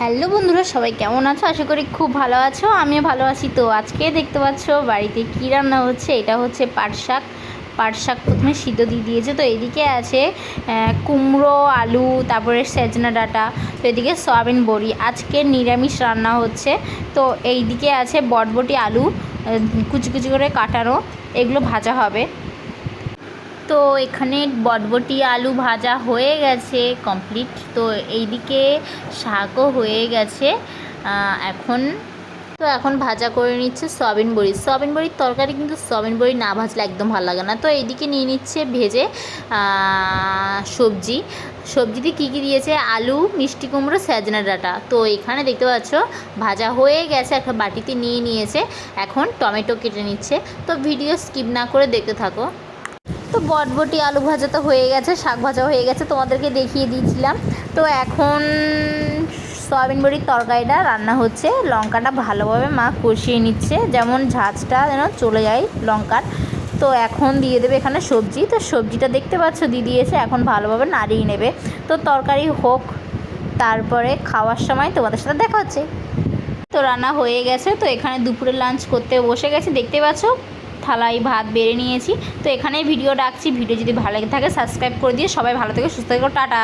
Hello বন্ধুরা, সবাই কেমন আছো? আশা করি খুব ভালো আছো, আমিও ভালো আছি। তো আজকে দেখতে পাচ্ছ বাড়িতে কী রান্না হচ্ছে? এটা হচ্ছে পাট শাক। পাট শাক প্রথমে সিদ্ধ দিয়ে দিয়েছে। তো এদিকে আছে কুমড়ো, আলু, তারপরে সেজনা ডাঁটা, তো এদিকে সয়াবিন বড়ি। আজকে নিরামিষ রান্না হচ্ছে। তো এইদিকে আছে বটবটি আলু কুচি কুচি করে কাটানো। এগুলো ভাজা হবে। তো এখানে বটবটি আলু ভাজা হয়ে গেছে কমপ্লিট তো এইদিকে শাকও হয়ে গেছে। এখন, তো এখন ভাজা করে নিচ্ছে সয়াবিন বড়ি। সয়াবিন বড়ির তরকারি কিন্তু সয়াবিন বড়ি না ভাজলে একদম ভালো লাগে না। তো এইদিকে নিয়ে নিচ্ছে ভেজে সবজি। সবজিতে কী কী দিয়েছে? আলু, মিষ্টি কুমড়ো সজনা ডাঁটা। তো এখানে দেখতে পাচ্ছ, ভাজা হয়ে গেছে একটা বাটিতে নিয়ে নিয়েছে। এখন টমেটো কেটে নিচ্ছে। তো ভিডিও স্কিপ না করে দেখতে থাকো। তো বটবটি আলু ভাজা তো হয়ে গেছে, শাক ভাজা হয়ে গেছে, তোমাদেরকে দেখিয়ে দিয়েছিলাম। তো এখন সয়াবিন বড়ির তরকারিটা রান্না হচ্ছে। লঙ্কাটা ভালোভাবে মা কষিয়ে নিচ্ছে, যেমন ঝাঁঝটা যেন চলে যায় লঙ্কার। তো এখন দিয়ে দেবে এখানে সবজি। তো সবজিটা দেখতে পাচ্ছ দিয়ে দিয়েছে এখন ভালোভাবে নাড়িয়ে নেবে। তো তরকারি হোক, তারপরে খাওয়ার সময় তোমাদের সাথে দেখা হচ্ছে। তো রান্না হয়ে গেছে। তো এখানে দুপুরে লাঞ্চ করতে বসে গেছে, দেখতে পাচ্ছ? থালায় ভাত বেড়ে নিয়েছি। তো এখানেই ভিডিও ডাকছি ভিডিও যদি ভালো লাগে থাকে সাবস্ক্রাইব করে দিয়ে সবাই ভালো থেকে, সুস্থ থেকো, টাটা।